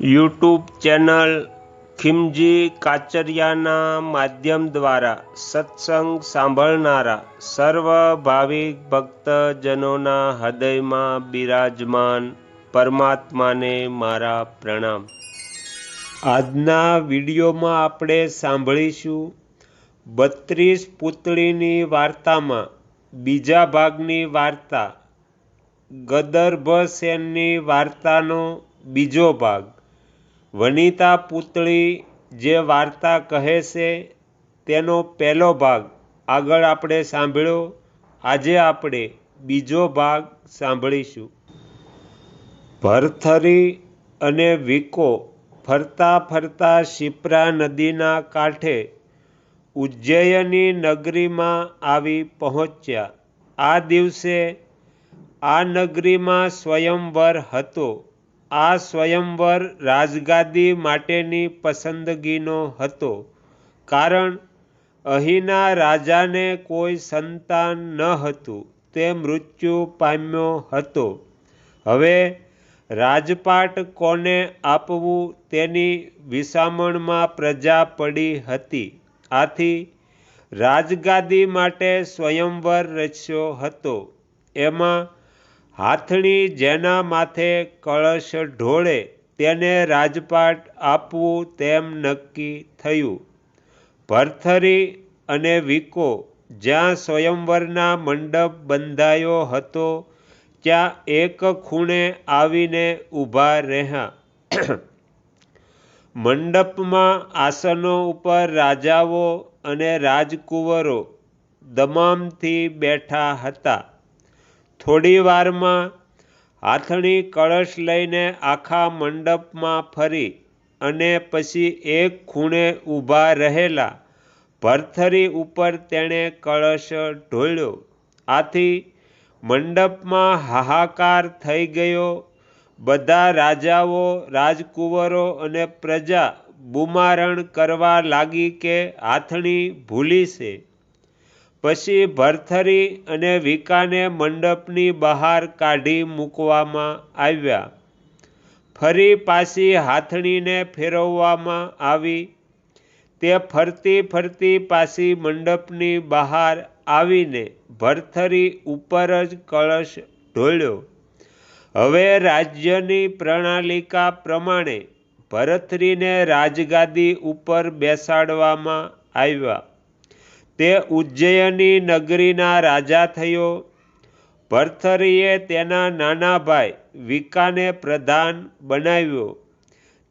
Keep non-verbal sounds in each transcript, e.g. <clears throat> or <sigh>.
YouTube channel ખિમજી કાચરિયાના માધ્યમ દ્વારા સત્સંગ સાંભળનારા સર્વ ભાવિક ભક્તજનોના હૃદયમાં બિરાજમાન પરમાત્માને મારા પ્રણામ. આજના વિડીયોમાં આપણે સાંભળીશું બત્રીસ પુતળીની વાર્તામાં બીજા ભાગની વાર્તા ગદર્ભસેનની વાર્તાનો બીજો ભાગ. વનિતા પુતળી જે વાર્તા કહે છે, તેનો પહેલો ભાગ આગળ આપણે સાંભળ્યો. આજે આપણે બીજો ભાગ સાંભળીશું. ભરથરી અને વિકો ફરતા ફરતા શિપ્રા નદીના કાંઠે ઉજ્જયની નગરીમાં આવી પહોંચ્યા. આ દિવસે આ નગરીમાં સ્વયંવર હતો. આ સ્વયંવર રાજગાદી માટેની પસંદગીનો હતો. કારણ અહીંના રાજાને કોઈ સંતાન ન હતું, તે મૃત્યુ પામ્યો હતો. હવે રાજપાટ કોને આપવું તેની વિસામણમાં પ્રજા પડી હતી. આથી રાજગાદી માટે સ્વયંવર રચ્યો હતો. એમાં હાથણી જેના માથે કળશ ઢોળે, તેને રાજપાટ આપવું તેમ નક્કી થયું. ભરથરી અને વિકો, જ્યાં સ્વયંવરના મંડપ બંધાયો હતો, ત્યાં એક ખૂણે આવીને ઊભા રહ્યા. <clears throat> મંડપમાં આસનો ઉપર રાજાઓ અને રાજકુંવરો દમામથી બેઠા હતા. થોડી વારમાં હાથણી કળશ લઈને આખા મંડપમાં ફરી અને પછી એક ખૂણે ઊભા રહેલા ભરથરી ઉપર તેણે કળશ ઢોળ્યો. આથી મંડપમાં હાહાકાર થઈ ગયો. બધા રાજાઓ, રાજકુંવરો અને પ્રજા બુમારણ કરવા લાગી કે હાથણી ભૂલી છે. પછી ભરથરી અને વિકાને મંડપની બહાર કાઢી મૂકવામાં આવ્યા. ફરી પાછી હાથણીને ફેરવવામાં આવી. તે ફરતી ફરતી પાછી મંડપની બહાર આવીને ભરથરી ઉપર જ કળશ ઢોળ્યો. હવે રાજ્યની પ્રણાલિકા પ્રમાણે ભરથરીને રાજગાદી ઉપર બેસાડવામાં આવ્યા. તે ઉજ્જયની નગરીના રાજા થયો. ભરથરીએ તેના નાના ભાઈ વિકાને પ્રધાન બનાવ્યો.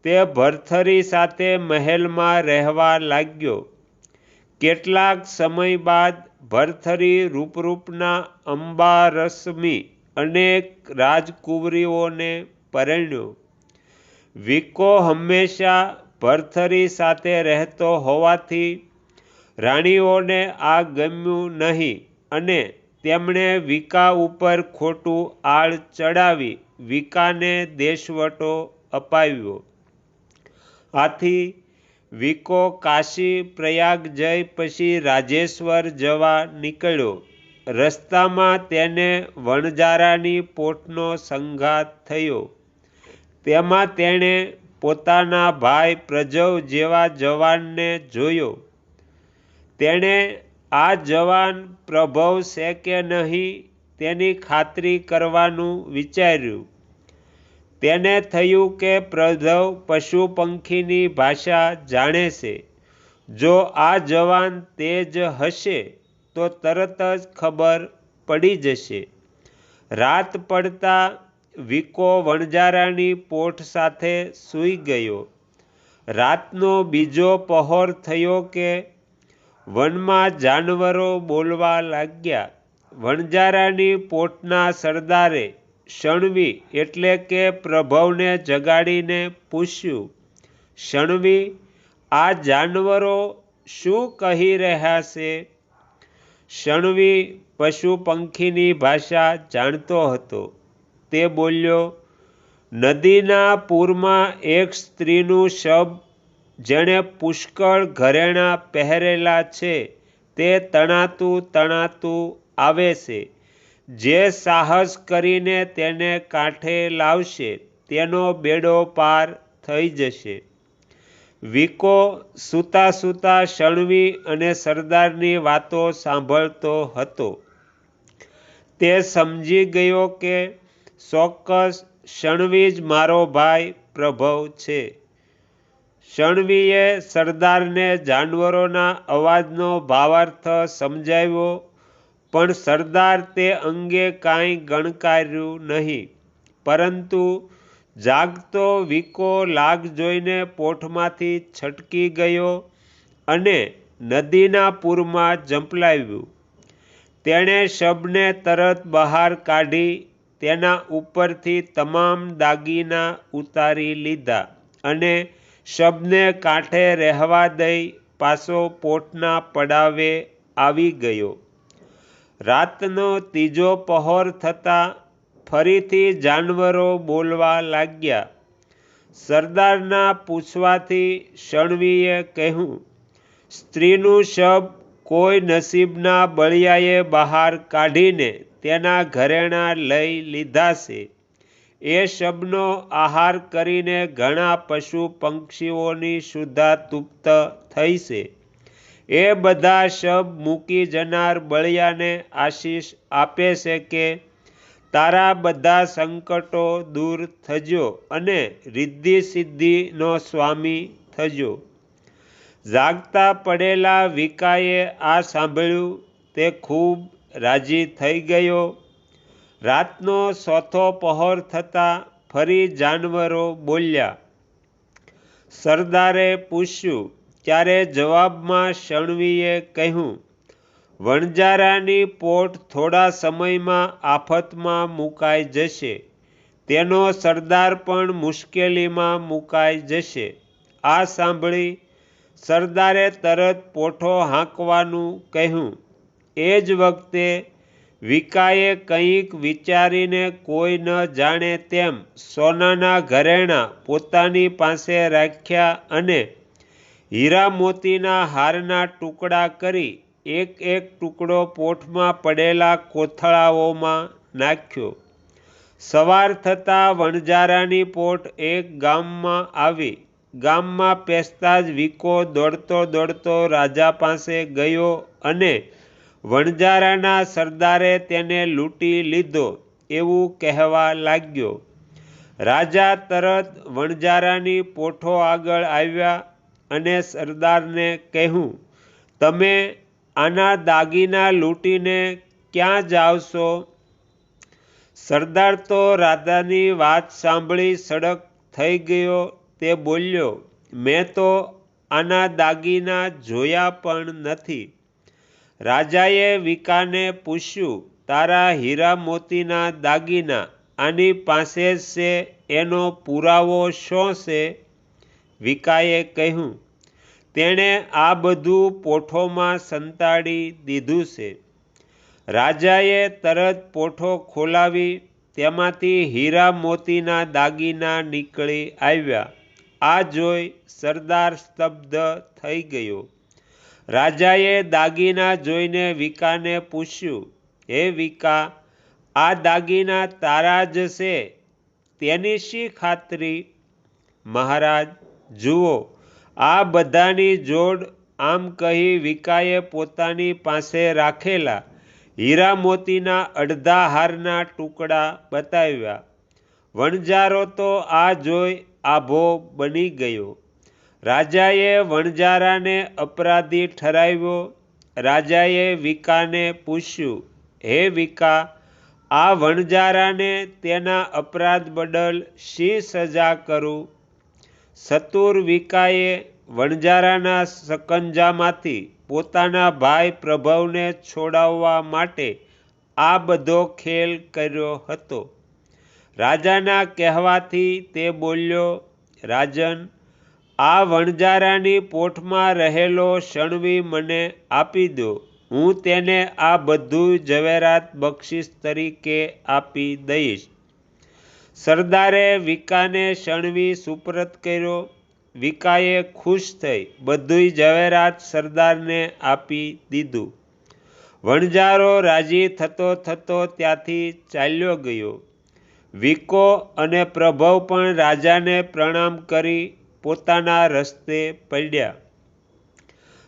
તે ભરથરી સાથે મહેલમાં રહેવા લાગ્યો. કેટલાક સમય બાદ ભરથરી રૂપરૂપના અંબારસમી અનેક રાજકુંવરીઓને પરણ્યો. વિકો હંમેશા ભરથરી સાથે રહેતો હોવાથી રાણીઓને આ ગમ્યું નહીં અને તેમણે વિકા ઉપર ખોટું આળ ચડાવી વિકાને દેશવટો અપાવ્યો. આથી વિકો કાશી પ્રયાગ જઈ પછી રાજેશ્વર જવા નીકળ્યો. રસ્તામાં તેને વણજારાની પોટનો સંઘાત થયો. તેમાં તેણે પોતાના ભાઈ પ્રજવ જેવા જવાનને જોયો. તેણે આ જવાન પ્રભવ છે કે નહીં તેની ખાતરી કરવાનું વિચાર્યું. તેને થયું કે પ્રભવ પશુ પંખીની ભાષા જાણે છે. જો આ જવાન તે જ હશે, તો તરત જ ખબર પડી જશે. રાત પડતા વિકો વણજારાની પોઠ સાથે સૂઈ ગયો. રાતનો બીજો પહોર થયો કે વનમાં જાનવરો બોલવા લાગ્યા. વણજારાની પોટના સરદારે શણવી એટલે કે પ્રભવને જગાડીને પૂછ્યું, શણવી, આ જાનવરો શું કહી રહ્યા છે? શણવી પશુ પંખીની ભાષા જાણતો હતો. તે બોલ્યો, નદીના પૂરમાં એક સ્ત્રીનું શબ જેણે પુષ્કળ ઘરેણાં પહેરેલા છે, તે તણાતું તણાતું આવે છે. જે સાહસ કરીને તેને કાંઠે લાવશે, તેનો બેડો પાર થઈ જશે. વિકો સૂતા સૂતા શણવી અને સરદારની વાતો સાંભળતો હતો. તે સમજી ગયો કે ચોક્કસ શણવી જ મારો ભાઈ પ્રભવ છે. શણવીએ સરદારને જાનવરોના અવાજનો ભાવાર્થ સમજાવ્યો, પણ સરદાર તે અંગે કાંઈ ગણકાર્યું નહીં. પરંતુ જાગતો વિકો લાગ જોઈને પોઠમાંથી છટકી ગયો અને નદીના પૂરમાં જંપલાવ્યું તેણે શબને તરત બહાર કાઢી તેના ઉપરથી તમામ દાગીના ઉતારી લીધા અને શબને કાંઠે રહેવા દઈ પાછો પોટના પડાવે આવી ગયો. રાતનો ત્રીજો પહોર થતાં ફરીથી જાનવરો બોલવા લાગ્યા. સરદારના પૂછવાથી શણવીએ કહ્યું, સ્ત્રીનું શબ કોઈ નસીબના બળિયાએ બહાર કાઢીને તેના ઘરેણા લઈ લીધા છે એ શબનો આહાર કરીને ઘણા પશુ પંક્ષીઓની શુદ્ધા તુપ્ત થઈ છે એ બધા શબ મૂકી જનાર બળિયાને આશીષ આપે છે કે તારા બધા સંકટો દૂર થજો અને રિદ્ધિ સિદ્ધિનો સ્વામી થજો. જાગતા પડેલા વિકાએ આ સાંભળ્યું, તે ખૂબ રાજી થઈ ગયો. રાતનો ચોથો પહોર થતાં ફરી જાનવરો બોલ્યા, સરદારે પૂછ્યું ત્યારે જવાબમાં શણવીએ કહ્યું? વણજારાની પોટ થોડા સમયમાં આફતમાં મુકાઈ જશે. તેનો સરદાર પણ મુશ્કેલીમાં મુકાઈ જશે. આ સાંભળી સરદારે તરત પોઠો હાંકવાનું કહ્યું. એ જ વખતે વિકાએ કંઈક વિચારીને કોઈ ન જાણે તેમ સોનાના ઘરેણા પોતાની પાસે રાખ્યા અને હીરા મોતીના હારના ટુકડા કરી એક એક ટુકડો પોઠમાં પડેલા કોથળાઓમાં નાખ્યો. સવાર થતાં વણજારાની પોટ એક ગામમાં આવી. ગામમાં પેસતા જ વિકો દોડતો દોડતો રાજા પાસે ગયો અને વણજારાના સરદારે તેને લૂંટી લીધો એવું કહેવા લાગ્યો. રાજા તરત વણજારાની પોઠો આગળ આવ્યા અને સરદારને કહ્યું, તમે આના દાગીના લૂંટીને ક્યાં જાવશો સરદાર તો રાધાની વાત સાંભળી સડક થઈ ગયો, તે બોલ્યો, મેં તો આના દાગીના જોયા પણ નથી. રાજાએ વિકાને પૂછ્યું, તારા હીરા મોતીના દાગીના આની પાસે છે, એનો પુરાવો શું છે? વિકાએ કહ્યું, તેણે આ બધું પોઠોમાં સંતાડી દીધું છે. રાજાએ તરત પોઠો ખોલાવી, તેમાંથી હીરા મોતીના દાગીના નીકળી આવ્યા. આ જોઈ સરદાર સ્તબ્ધ થઈ ગયો. રાજાએ દાગીના જોઈને વિકાને પૂછ્યું, હે વિકા, આ દાગીના તારા જ છે? તેની શી ખાતરી? મહારાજ, જુઓ, આ બધાની જોડ આમ કહી વિકાએ પોતાની પાસે રાખેલા હીરા મોતીના અડધા હારના ટુકડા બતાવ્યા. વણજારો તો આ જોઈ આભો બની ગયો. રાજાએ વણજારાને અપરાધી ઠરાવ્યો. રાજાએ વિકાને પૂછ્યું, હે વિકા, આ વણજારાને તેના અપરાધ બદલ શી સજા કરું સતુર વિકાએ વણજારાના સકંજામાંથી પોતાના ભાઈ પ્રભવને છોડાવવા માટે આ બધો ખેલ કર્યો હતો. રાજાના કહેવાથી તે બોલ્યો, રાજન આ વણજારાની પોઠમાં રહેલો શણવી મને આપી દો. હું તેને આ બધું ઝવેરાત બક્ષિસ તરીકે આપી દઈશ. સરદારે વિકાને શણવી સુપરત કર્યો. વિકાએ ખુશ થઈ બધુંય ઝવેરાત સરદારને આપી દીધું. વણજારો રાજી થતો થતો ત્યાંથી ચાલ્યો ગયો. વિકો અને પ્રભવ પણ રાજાને પ્રણામ કરી પોતાના રસ્તે પડ્યા.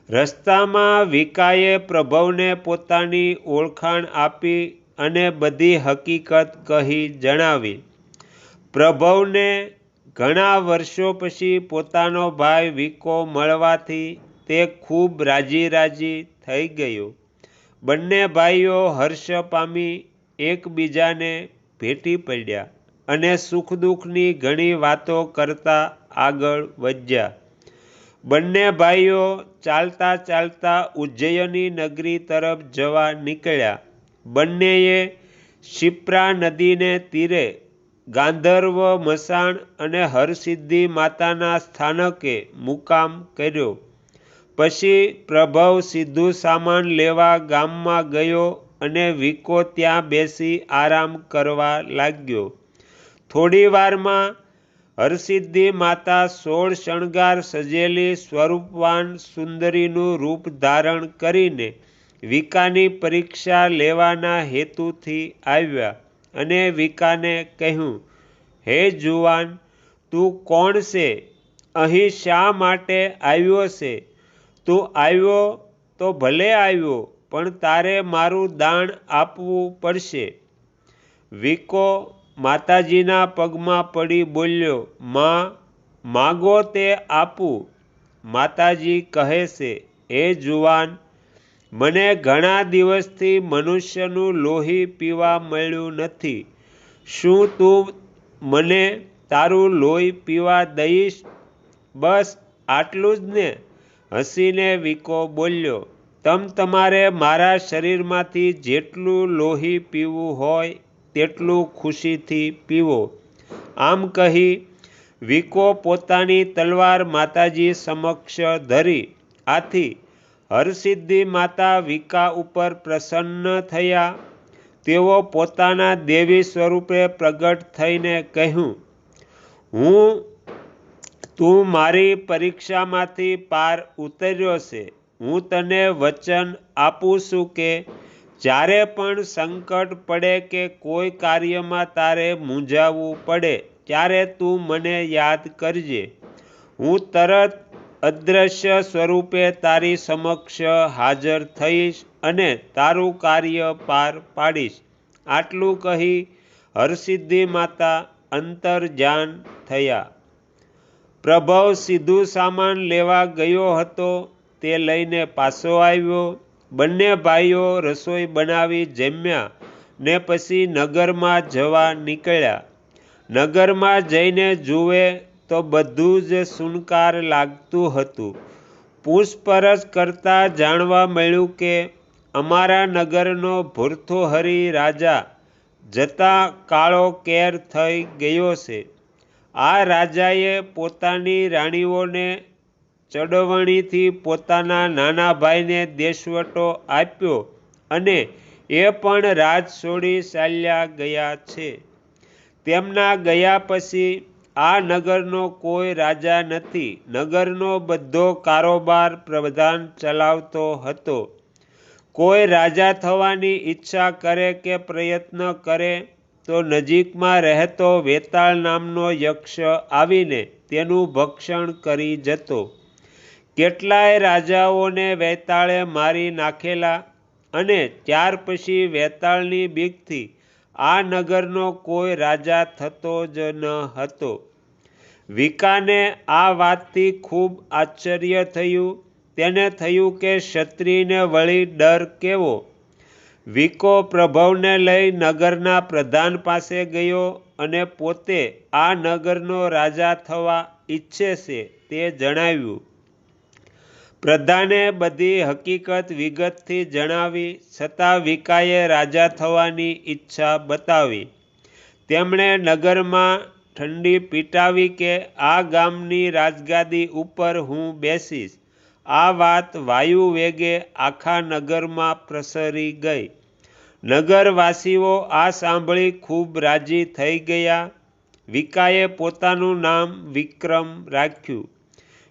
રસ્તામાં વિકાએ પ્રભવને પોતાની ઓળખાણ આપી અને બધી હકીકત કહી જણાવી. પ્રભવને ઘણા વર્ષો પછી પોતાનો ભાઈ વિકો મળવાથી તે ખૂબ રાજી રાજી થઈ ગયો. બંને ભાઈઓ હર્ષ પામી એકબીજાને ભેટી પડ્યા અને સુખ દુઃખની ઘણી વાતો કરતા આગળ વધ્યા. બંને ભાઈઓ ચાલતા ચાલતા ઉજ્જયની નગરી તરફ જવા નીકળ્યા. બંનેએ શિપ્રા નદીને તીરે ગાંધર્વ મસાણ અને હરસિદ્ધિ માતાના સ્થાનકે મુકામ કર્યો. પછી પ્રભવ સીધું સામાન લેવા ગામમાં ગયો અને વિકો ત્યાં બેસી આરામ કરવા લાગ્યો. થોડી વારમાં હરસિદ્ધિ માતા સોળ શણગાર સજેલી સ્વરૂપવાન સુંદરીનું રૂપ ધારણ કરીને વિકાની પરીક્ષા લેવાના હેતુથી આવ્યા અને વિકાને કહ્યું, હે જુવાન, તું કોણ છે? અહીં શા માટે આવ્યો છે? તું આવ્યો તો ભલે આવ્યો, પણ તારે મારું દાણ આપવું પડશે. વિકો માતાજીના પગમાં પડી બોલ્યો, માં, માગો તે આપું. માતાજી કહે છે એ જુવાન, મને ઘણા દિવસથી મનુષ્યનું લોહી પીવા મળ્યું નથી. શું તું મને તારું લોહી પીવા દઈશ? બસ આટલું જ ને. હસીને વિકો બોલ્યો, તમ તમારે મારા શરીરમાંથી જેટલું લોહી પીવું હોય તેટલું ખુશીથી પીવો. આમ કહી વિકો પોતાની તલવાર માતાજી સમક્ષ ધરી. આથી હરસિદ્ધિ માતા વિકા ઉપર પ્રસન્ન થયા. તેઓ પોતાના દેવી સ્વરૂપે પ્રગટ થઈને કહ્યું, હું તું મારી પરીક્ષામાંથી પાર ઉતર્યો છે. હું તને વચન આપું છું કે જ્યારે પણ સંકટ પડે કે કોઈ કાર્યમાં તારે મૂંઝાવવું પડે, ત્યારે તું મને યાદ કરજે. હું તરત અદ્રશ્ય સ્વરૂપે તારી સમક્ષ હાજર થઈશ અને તારું કાર્ય પાર પાડીશ. આટલું કહી હરસિદ્ધિ માતા અંતર્જાન થયા. પ્રભવ સીધું સામાન લેવા ગયો હતો, તે લઈને પાછો આવ્યો. બંને ભાઈઓ રસોઈ બનાવી જમ્યા ને પછી નગરમાં જવા નીકળ્યા. નગરમાં જઈને જુએ તો બધું જ સુનકાર લાગતું હતું. પૂછપરછ કરતાં જાણવા મળ્યું કે અમારા નગરનો ભૂર્થોહરી રાજા જતા કાળો કેર થઈ ગયો છે. આ રાજાએ પોતાની રાણીઓને ચડવણીથી પોતાના નાના ભાઈને દેશવટો આપ્યો અને એ પણ રાજ છોડી ચાલ્યા ગયા છે. તેમના ગયા પછી આ નગરનો કોઈ રાજા નથી. નગરનો બધો કારોબાર પ્રધાન ચલાવતો હતો. કોઈ રાજા થવાની ઈચ્છા કરે કે પ્રયત્ન કરે તો નજીકમાં રહેતો વેતાળ નામનો યક્ષ આવીને તેનું ભક્ષણ કરી જતો. કેટલાય રાજાઓને વેતાળે મારી નાખેલા અને ત્યાર પછી વેતાળની બીકથી આ નગરનો કોઈ રાજા થતો જ ન હતો. વિકાને આ વાતથી ખૂબ આશ્ચર્ય થયું. તેને થયું કે ક્ષત્રિયને વળી ડર કેવો? વિકો પ્રભવને લઈ નગરના પ્રધાન પાસે ગયો અને પોતે આ નગરનો રાજા થવા ઈચ્છે છે તે જણાવ્યું. પ્રધાને બધી હકીકત વિગતથી જણાવી, છતાં વિકાએ રાજા થવાની ઈચ્છા બતાવી. તેમણે નગરમાં ઠંડી પીટાવી કે આ ગામની રાજગાદી ઉપર હું બેસીશ. આ વાત વાયુ વેગે આખા નગરમાં પ્રસરી ગઈ. નગરવાસીઓ આ સાંભળી ખૂબ રાજી થઈ ગયા. વિકાએ પોતાનું નામ વિક્રમ રાખ્યું.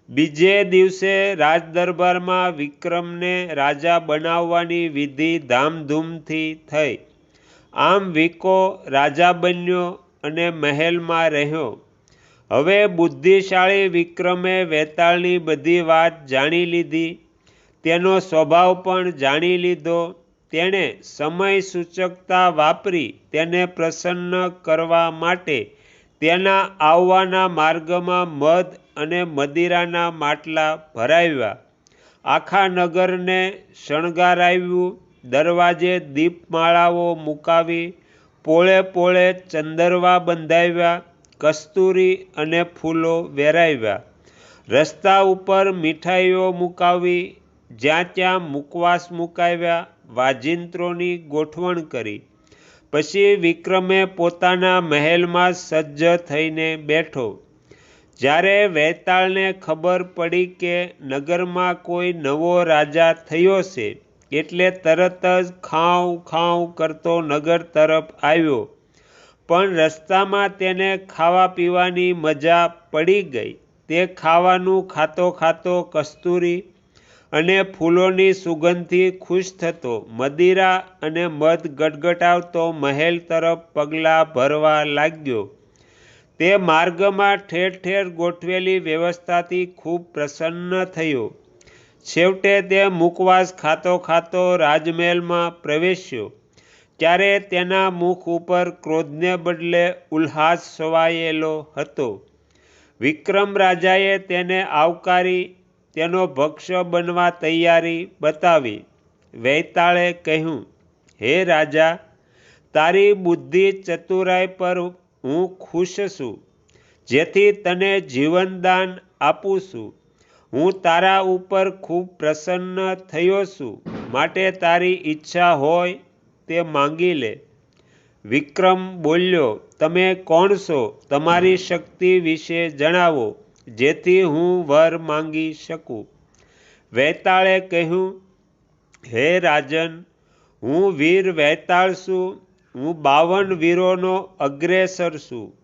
બીજે દિવસે રાજદરબારમાં વિક્રમને રાજા બનાવવાની વિધિ ધામધૂમથી થઈ. આમ વિકો રાજા બન્યો અને મહેલમાં રહ્યો. હવે બુદ્ધિશાળી વિક્રમે વેતાળની બધી વાત જાણી લીધી. તેનો સ્વભાવ પણ જાણી લીધો. તેણે સમય સૂચકતા વાપરી તેને પ્રસન્ન કરવા માટે તેના આવવાના માર્ગમાં મધ અને મદિરાના માટલા ભરાવ્યા. આખા નગરને શણગારાવ્યું. દરવાજે દીપમાળાઓ મુકાવી, પોળે પોળે ચંદરવા બંધાવ્યા, કસ્તુરી અને ફૂલો વેરાવ્યા. રસ્તા ઉપર મીઠાઈઓ મુકાવી, જ્યાં ત્યાં મુકવાસ મુકાવ્યા, વાજિંત્રોની ગોઠવણ કરી. પછી વિક્રમે પોતાના મહેલમાં સજ્જ થઈને બેઠો. જ્યારે વૈતાળને ખબર પડી કે નગરમાં કોઈ નવો રાજા થયો છે, એટલે તરત જ ખાઉં ખાઉં કરતો નગર તરફ આવ્યો. પણ રસ્તામાં તેને ખાવા પીવાની મજા પડી ગઈ. તે ખાવાનું ખાતો ખાતો કસ્તુરી અને ફૂલોની સુગંધથી ખુશ થતો. મદિરા અને મધ ગટગટાવતો મહેલ તરફ પગલાં ભરવા લાગ્યો. તે માર્ગમાં ઠેર ઠેર ગોઠવેલી વ્યવસ્થાથી ખૂબ પ્રસન્ન થયો. છેવટે તે મુખવાસ ખાતો ખાતો રાજમહેલમાં પ્રવેશ્યો. ત્યારે તેના મુખ ઉપર ક્રોધને બદલે ઉલ્હાસ સવાયેલો હતો. વિક્રમ રાજાએ તેને આવકારી તેનો ભક્ષ્ય બનવા તૈયારી બતાવી વૈતાળે કહ્યું, હે રાજા, તારી બુદ્ધિ ચતુરાઈ પર હું ખુશ છું. જેથી તને જીવનદાન આપું છું. હું તારા ઉપર ખૂબ પ્રસન્ન થયો છું. માટે તારી ઈચ્છા હોય તે માંગી લે. વિક્રમ બોલ્યો, તમે કોણ છો? તમારી શક્તિ વિશે જણાવો. જેથી હું વર માંગી શકું. વૈતાળે કહ્યું, હે રાજન, હું વીર વૈતાળ છું, હું બાવન વીરોનો અગ્રેસર છું.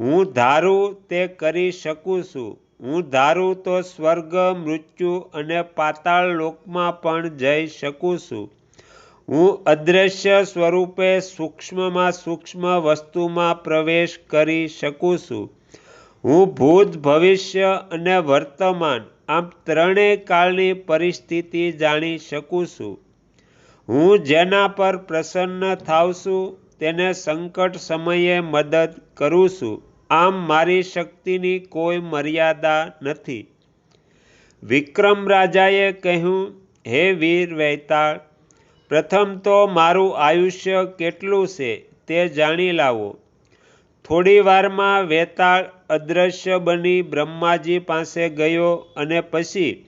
હું ધારું તે કરી શકું છું. હું ધારું તો સ્વર્ગ, મૃત્યુ અને પાતાળ લોકમાં પણ જઈ શકું છું. હું અદ્રશ્ય સ્વરૂપે સૂક્ષ્મમાં સૂક્ષ્મ વસ્તુમાં પ્રવેશ કરી શકું છું. હું ભૂત ભવિષ્ય અને વર્તમાન આમ ત્રણેય કાળની પરિસ્થિતિ જાણી શકું છું. હું જેના પર પ્રસન્ન થાવ છું, તેને સંકટ સમયે મદદ કરું છું. આમ મારી શક્તિની કોઈ મર્યાદા નથી. વિક્રમ રાજાએ કહ્યું, હે વીર વૈતાળ, પ્રથમ તો મારું આયુષ્ય કેટલું છે તે જાણી લાવો. થોડી વારમાં વેતાળ અદ્રશ્ય બની બ્રહ્માજી પાસે ગયો અને પછી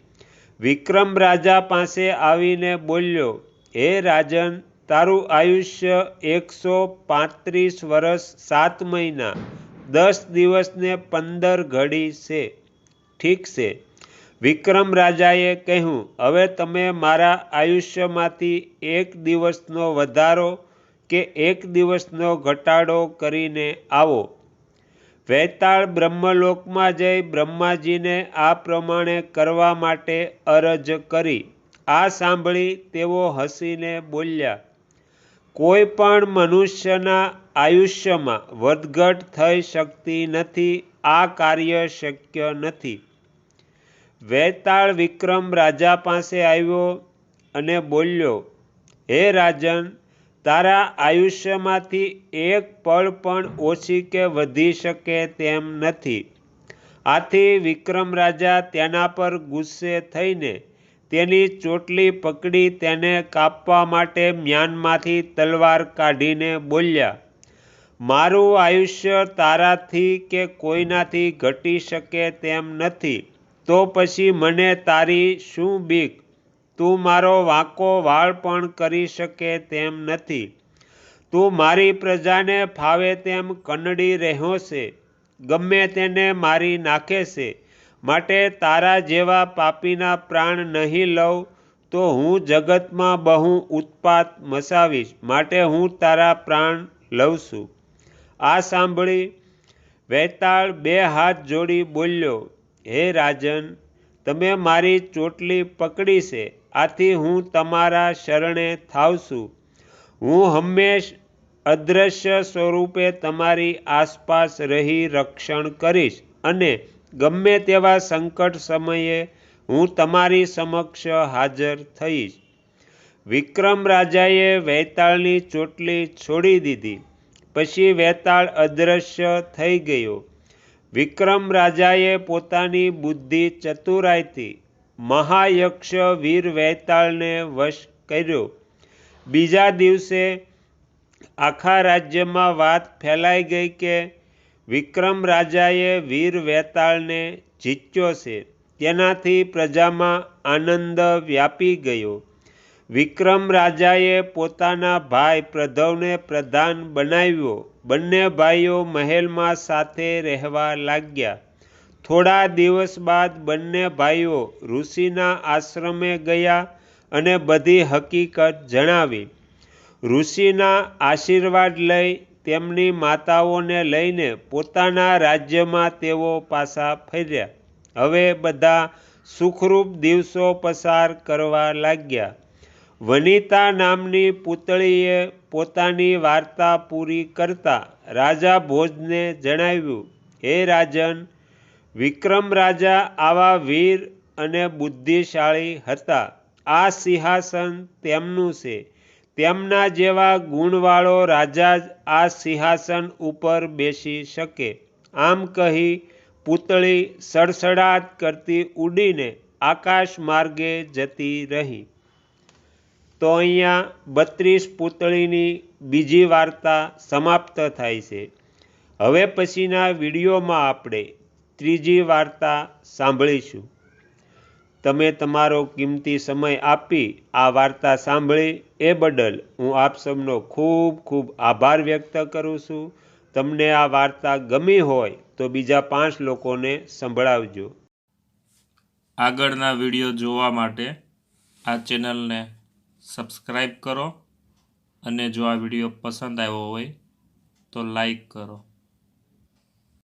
વિક્રમ રાજા પાસે આવીને બોલ્યો, હે રાજન, તારું આયુષ્ય એકસો પાંત્રીસ વર્ષ સાત મહિના, દસ દિવસને પંદર ઘડી છે. ઠીક છે. વિક્રમ રાજાએ કહ્યું, હવે તમે મારા આયુષ્યમાંથી એક દિવસનો વધારો કે એક દિવસનો ઘટાડો કરીને આવો. વૈતાળ બ્રહ્મલોકમાં જઈ બ્રહ્માજીને આ પ્રમાણે કરવા માટે અરજ કરી. આ સાંભળી તેઓ હસીને બોલ્યા, કોઈ પણ મનુષ્યના આયુષ્યમાં વધઘટ થઈ શકતી નથી, આ કાર્ય શક્ય નથી. વૈતાળ વિક્રમ રાજા પાસે આવ્યો અને બોલ્યો, હે રાજન તારા આયુષ્યમાંથી એક પળ પણ ઓછી કે વધી શકે તેમ નથી. આથી વિક્રમ રાજા તેના પર ગુસ્સે થઈને તેની ચોટલી પકડી તેને કાપવા માટે મ્યાનમાંથી તલવાર કાઢીને બોલ્યા, મારું આયુષ્ય તારાથી કે કોઈનાથી ઘટી શકે તેમ નથી. તો પછી મને તારી શું બીક? તું મારો વાંકો વાળ પણ કરી શકે તેમ નથી. તું મારી પ્રજાને ફાવે તેમ કનડી રહ્યો છે. ગમે તેને મારી નાખે છે. માટે તારા જેવા પાપીના પ્રાણ નહીં લઉં તો હું જગતમાં બહુ ઉત્પાત મસાવીશ. માટે હું તારા પ્રાણ લઉં છું. આ સાંભળી વૈતાળ બે હાથ જોડી બોલ્યો, હે રાજન, તમે મારી ચોટલી પકડી છે. આથી હું તમારા શરણે થાવ છું. હું હંમેશ અદૃશ્ય સ્વરૂપે તમારી આસપાસ રહી રક્ષણ કરીશ અને ગમે તેવા સંકટ સમયે હું તમારી સમક્ષ હાજર થઈશ. વિક્રમ રાજાએ વૈતાળની ચોટલી છોડી દીધી. પછી વૈતાળ અદૃશ્ય થઈ ગયો. વિક્રમ રાજાએ પોતાની બુદ્ધિ ચતુરાઈથી મહાયક્ષ વીર વૈતાળને વશ કર્યો. બીજા દિવસે આખા રાજ્યમાં વાત ફેલાઈ ગઈ કે વિક્રમ રાજાએ વીર વેતાળને જીત્યો છે. તેનાથી પ્રજામાં આનંદ વ્યાપી ગયો. વિક્રમ રાજાએ પોતાના ભાઈ પ્રધવને પ્રધાન બનાવ્યો. બંને ભાઈઓ મહેલમાં સાથે રહેવા લાગ્યા. થોડા દિવસ બાદ બંને ભાઈઓ ઋષિના આશ્રમે ગયા અને બધી હકીકત જણાવી. ઋષિના આશીર્વાદ લઈ તેમની માતાઓને લઈને પોતાના રાજ્યમાં તેઓ પાછા ફર્યા. હવે બધા સુખરૂપ દિવસો પસાર કરવા લાગ્યા. વનિતા નામની પુતળીએ પોતાની વાર્તા પૂરી કરતા રાજા ભોજને જણાવ્યું, હે રાજન વિક્રમ રાજા આવા વીર અને બુદ્ધિશાળી હતા. આ સિંહાસન તેમનું છે. તેમના જેવા ગુણવાળો રાજા જ આ સિંહાસન ઉપર બેસી શકે. આમ કહી પૂતળી સડસડાટ કરતી ઉડીને આકાશ માર્ગે જતી રહી. તો અહીંયા બત્રીસ પૂતળીની બીજી વાર્તા સમાપ્ત થાય છે. હવે પછીના વિડીયોમાં આપણે ત્રીજી વાર્તા સાંભળીશું. તમે તમારો કિંમતી સમય આપી આ વાર્તા સાંભળી એ બદલ હું આપ સૌનો ખૂબ ખૂબ આભાર વ્યક્ત કરું છું. તમને આ વાર્તા ગમી હોય તો બીજા પાંચ લોકોને સંભળાવજો. આગળના વીડિયો જોવા માટે આ ચેનલને સબસ્ક્રાઈબ કરો અને જો આ વીડિયો પસંદ આવ્યો હોય તો લાઈક કરો.